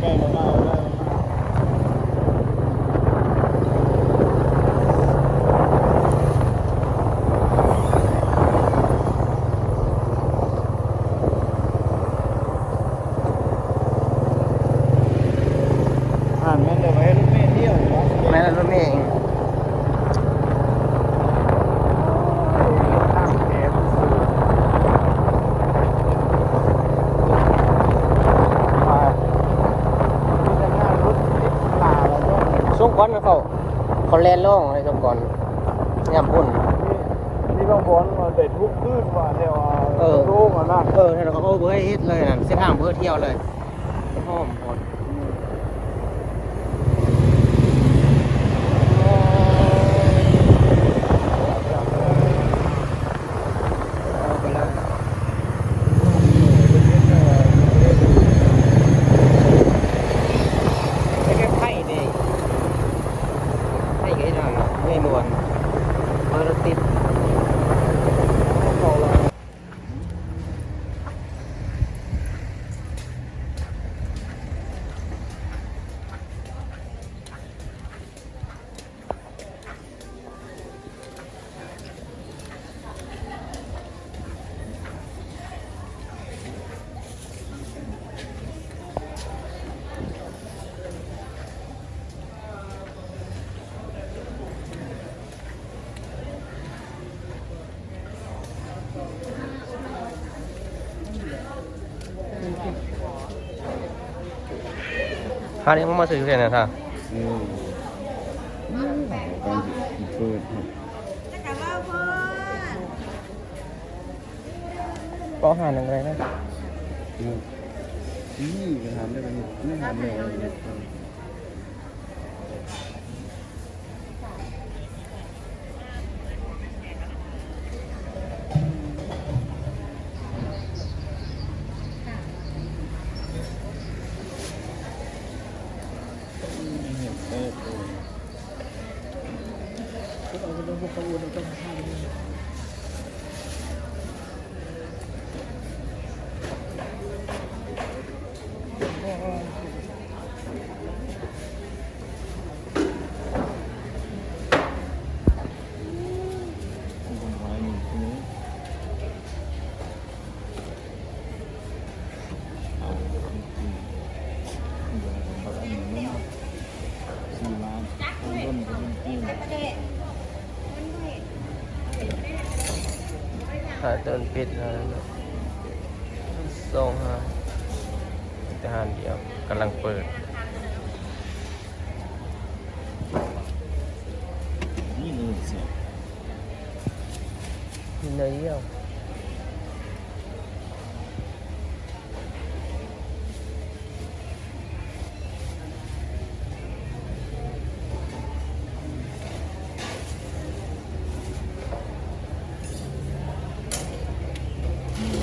ใกล้แล้วก็เอาได้แล้วมาอ่านแม่นเดี๋ยวไว้รถเมล์เที่ยวเหรอ แม่นรถเมย์เอง ข้ามเขตมาที่จะหน้ารถติดป่าแล้วก็ ช่วง ก่อนเขาเขาแล่นล่องในช่วงก่อนยามพุ่นที่บางบอนมาเด็ดทุกคืนว่าเนี่ยว่าเออโล่งอะนะเออแล้วเขาก็เบอร์ให้เฮ็ดเลยนั่นเส้นทางเบอร์เที่ยวเลยห้อมหมดเอาไปเลยไม่แค่ไพ่นี่ไพ่ก็ได้หน่อยไม่นวลเออรถติด คราวนี้ผมมาซื้อเลยนะท่าเออการเปิดก็หาหนึ่งเลยนะนี่ก็ทำได้เป็นไม่ทำเลย Opo. Kung ano mo kaunang pagkakalala. หาต้นเป็ดแล้วนะสองฮะทหารเดียวกำลังเปิดนี่เลยเสียมีเนื้อเยี่ยว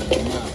Nada.